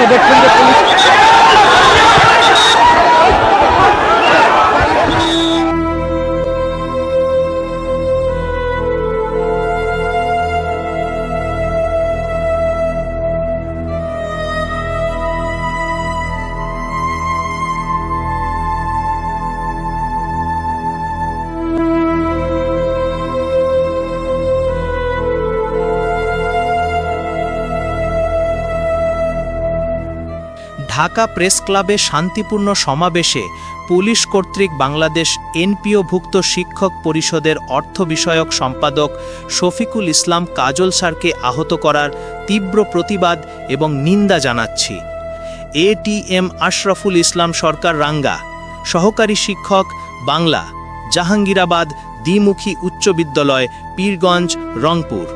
আপনি দেখছেন যে পুলিশ ঢাকা প্রেস ক্লাবে শান্তিপূর্ণ সমাবেশে পুলিশ কর্তৃক বাংলাদেশ এনপিওভুক্ত শিক্ষক পরিষদের অর্থ বিষয়ক সম্পাদক শফিকুল ইসলাম কাজল স্যারকে আহত করার তীব্র প্রতিবাদ এবং নিন্দা জানাচ্ছি। এটিএম আশরাফুল ইসলাম সরকার, রাঙ্গা। সহকারী শিক্ষক, বাংলা। জাহাঙ্গীরাবাদ, দ্বিমুখী উচ্চ বিদ্যালয়, পীরগঞ্জ, রংপুর।